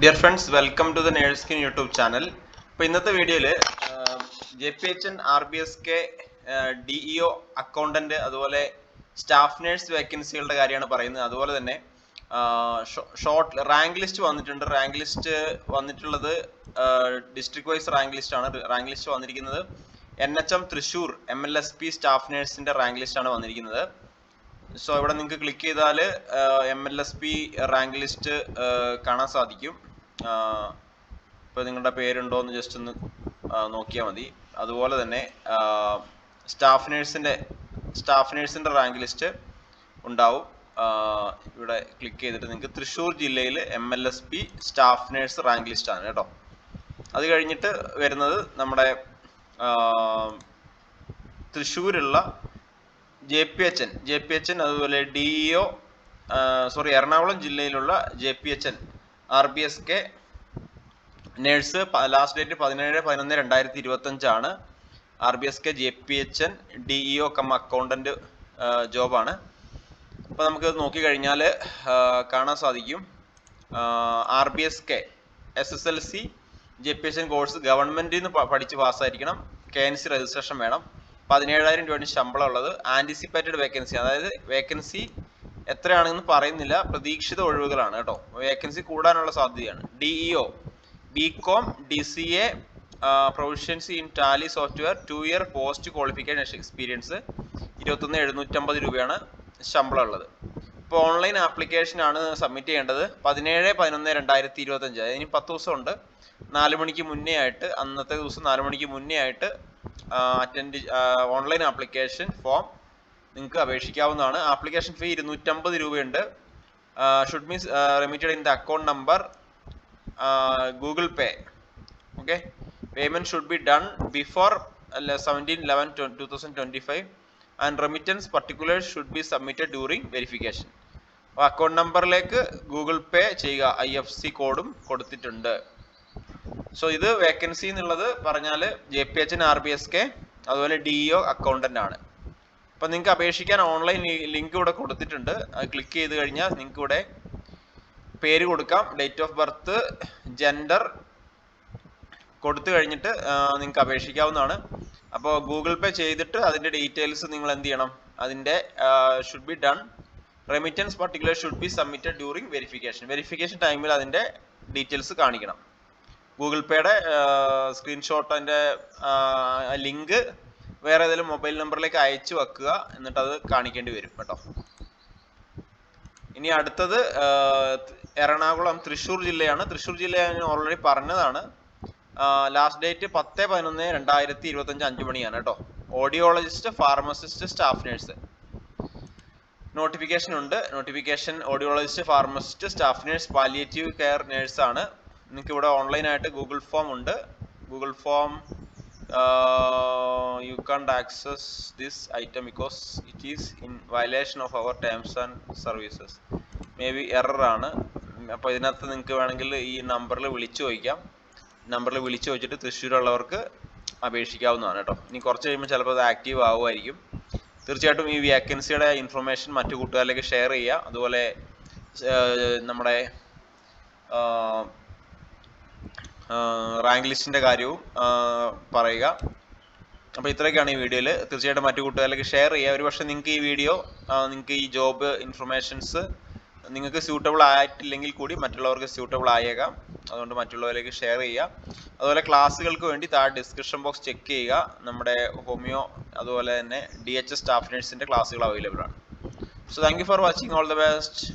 Dear friends welcome to the nurse kin YouTube channel അപ്പോൾ ഇന്നത്തെ വീഡിയോയിൽ J P H N R B S K D E O accountant അതുപോലെ staff nurse വേക്കൻസികളുടെ കാര്യമാണ് പറയുന്നത്. അതുപോലെ തന്നെ ഷോർട്ട് റാങ്ക് ലിസ്റ്റ് വന്നിട്ടുണ്ട്. റാങ്ക് ലിസ്റ്റ് വന്നിട്ടുള്ളത് ഡിസ്ട്രിക്ട് വൈസ് റാങ്ക് ലിസ്റ്റ് ആണ്. റാങ്ക് ലിസ്റ്റ് വന്നിരിക്കുന്നത് N H M Thrissur M L S P staff നേഴ്സിന്റെ rank list ആണ് വന്നിരിക്കുന്നത്. സോ ഇവിടെ നിങ്ങൾക്ക് ക്ലിക്ക് ചെയ്താൽ M L S P rank list കാണാൻ സാധിക്കും. ഇപ്പോൾ നിങ്ങളുടെ പേരുണ്ടോ എന്ന് ജസ്റ്റ് ഒന്ന് നോക്കിയാൽ മതി. അതുപോലെ തന്നെ സ്റ്റാഫ് നേഴ്സിന്റെ സ്റ്റാഫ് നേഴ്സിന്റെ റാങ്ക് ലിസ്റ്റ് ഉണ്ടാവും. ഇവിടെ ക്ലിക്ക് ചെയ്തിട്ട് നിങ്ങൾക്ക് തൃശ്ശൂർ ജില്ലയിൽ M L S P staff nurse rank list ആണ് കേട്ടോ. അത് കഴിഞ്ഞിട്ട് വരുന്നത് നമ്മുടെ തൃശ്ശൂരുള്ള J P H N J P H N അതുപോലെ ഡി ഒ സോറി എറണാകുളം ജില്ലയിലുള്ള J P H N R B S K nurse last date പതിനേഴ് പതിനൊന്ന് രണ്ടായിരത്തി ഇരുപത്തഞ്ചാണ് R B S K J P H N D E come accountant ജോബാണ്. അപ്പോൾ നമുക്ക് നോക്കി കഴിഞ്ഞാൽ കാണാൻ സാധിക്കും. R B S K S S L C J P H N course ഗവൺമെന്റിൽ നിന്ന് പഠിച്ച് പാസ്സായിരിക്കണം. കെ എൻ സി രജിസ്ട്രേഷൻ വേണം. പതിനേഴായിരം രൂപയാണ് ശമ്പളം ഉള്ളത് ആന്റിസിപ്പേറ്റഡ് വേക്കൻസി അതായത് വേക്കൻസി എത്രയാണെന്ന് പറയുന്നില്ല. പ്രതീക്ഷിത ഒഴിവുകളാണ് കേട്ടോ. വേക്കൻസി കൂടാനുള്ള സാധ്യതയാണ്. DEO B com D C A proficiency in Tally software two year post qualification experience ഇരുപത്തൊന്ന് എഴുന്നൂറ്റമ്പത് രൂപയാണ് ശമ്പളം ഉള്ളത് ഇപ്പോൾ ഓൺലൈൻ ആപ്ലിക്കേഷൻ ആണ് സബ്മിറ്റ് ചെയ്യേണ്ടത്. പതിനേഴ് പതിനൊന്ന് രണ്ടായിരത്തി ഇരുപത്തഞ്ച്. ഇനി പത്ത് ദിവസം ഉണ്ട് നാല് മണിക്ക് മുന്നേ ആയിട്ട് അന്നത്തെ ദിവസം നാല് മണിക്ക് മുന്നേ ആയിട്ട് അറ്റൻഡ് ഓൺലൈൻ ആപ്ലിക്കേഷൻ ഫോം നിങ്ങൾക്ക് അപേക്ഷിക്കാവുന്നതാണ്. ആപ്ലിക്കേഷൻ ഫീ ഇരുന്നൂറ്റമ്പത് രൂപയുണ്ട്. Should means remitted in the account number Google Pay okay payment should be done before seventeen eleven two thousand twenty five and remittance particular should be submitted during verification account നമ്പറിലേക്ക് Google Pay ചെയ്യുക. I F C കോഡും കൊടുത്തിട്ടുണ്ട്. So ഇത് vacancy എന്നുള്ളത് പറഞ്ഞാൽ J P H R B S K അതുപോലെ D O accountant ആണ്. അപ്പം നിങ്ങൾക്ക് അപേക്ഷിക്കാൻ ഓൺലൈൻ ലിങ്ക് ഇവിടെ കൊടുത്തിട്ടുണ്ട്. അത് ക്ലിക്ക് ചെയ്ത് കഴിഞ്ഞാൽ നിങ്ങൾക്ക് ഇവിടെ പേര് കൊടുക്കാം. ഡേറ്റ് ഓഫ് ബർത്ത് ജെൻഡർ കൊടുത്തു കഴിഞ്ഞിട്ട് നിങ്ങൾക്ക് അപേക്ഷിക്കാവുന്നതാണ്. അപ്പോൾ ഗൂഗിൾ പേ ചെയ്തിട്ട് അതിന്റെ ഡീറ്റെയിൽസ് നിങ്ങൾ എന്ത് ചെയ്യണം? അതിന്റെ should be done remittance particular should be submitted during verification verification ടൈമിൽ അതിന്റെ ഡീറ്റെയിൽസ് കാണിക്കണം. ഗൂഗിൾ പേയുടെ സ്ക്രീൻഷോട്ട് അതിന്റെ ലിങ്ക് വേറെ ഏതെങ്കിലും മൊബൈൽ നമ്പറിലേക്ക് അയച്ചു വെക്കുക. എന്നിട്ട് അത് കാണിക്കേണ്ടി വരും കേട്ടോ. ഇനി അടുത്തത് എറണാകുളം തൃശ്ശൂർ ജില്ലയാണ്. തൃശ്ശൂർ ജില്ല ഞാൻ ഓൾറെഡി പറഞ്ഞതാണ്. ലാസ്റ്റ് ഡേറ്റ് പത്ത് പതിനൊന്ന് രണ്ടായിരത്തി ഇരുപത്തഞ്ച് അഞ്ച് മണിയാണ് കേട്ടോ. Audiologist pharmacist staff nurse notification ഉണ്ട്. Notification audiologist pharmacist staff nurse palliative care നേഴ്സാണ് നിങ്ങൾക്ക് ഇവിടെ ഓൺലൈനായിട്ട് ഗൂഗിൾ ഫോം ഉണ്ട്. Google form you can't access this item because it is in violation of our terms and services may be എററാണ് അപ്പോൾ ഇതിനകത്ത് നിങ്ങൾക്ക് വേണമെങ്കിൽ ഈ നമ്പറിൽ വിളിച്ചു ചോദിക്കാം. നമ്പറിൽ വിളിച്ചു ചോദിച്ചിട്ട് തൃശ്ശൂരുള്ളവർക്ക് അപേക്ഷിക്കാവുന്നതാണ് കേട്ടോ. ഇനി കുറച്ച് കഴിയുമ്പോൾ ചിലപ്പോൾ അത് ആക്റ്റീവ് ആവുമായിരിക്കും. തീർച്ചയായിട്ടും ഈ വേക്കൻസിയുടെ ഇൻഫർമേഷൻ മറ്റു കൂട്ടുകാരിലേക്ക് ഷെയർ ചെയ്യുക അതുപോലെ നമ്മുടെ റാങ്ക് ലിസ്റ്റിന്റെ കാര്യവും പറയുക. അപ്പോൾ ഇത്രയൊക്കെയാണ് ഈ വീഡിയോയിൽ തീർച്ചയായിട്ടും മറ്റു കൂട്ടുകാരിലേക്ക് ഷെയർ ചെയ്യുക. ഒരു പക്ഷേ നിങ്ങൾക്ക് ഈ വീഡിയോ നിങ്ങൾക്ക് ഈ ജോബ് ഇൻഫർമേഷൻസ് നിങ്ങൾക്ക് സ്യൂട്ടബിൾ ആയിട്ടില്ലെങ്കിൽ കൂടി മറ്റുള്ളവർക്ക് സ്യൂട്ടബിൾ ആയേക്കാം. അതുകൊണ്ട് മറ്റുള്ളവരിലേക്ക് ഷെയർ ചെയ്യുക. അതുപോലെ ക്ലാസ്സുകൾക്ക് വേണ്ടി താഴെ ഡിസ്ക്രിപ്ഷൻ ബോക്സ് ചെക്ക് ചെയ്യുക. നമ്മുടെ ഹോമിയോ അതുപോലെ തന്നെ ഡി എച്ച് എസ് സ്റ്റാഫ് നേഴ്സിന്റെ ക്ലാസ്സുകൾ അവൈലബിൾ ആണ്. So thank you for watching all the best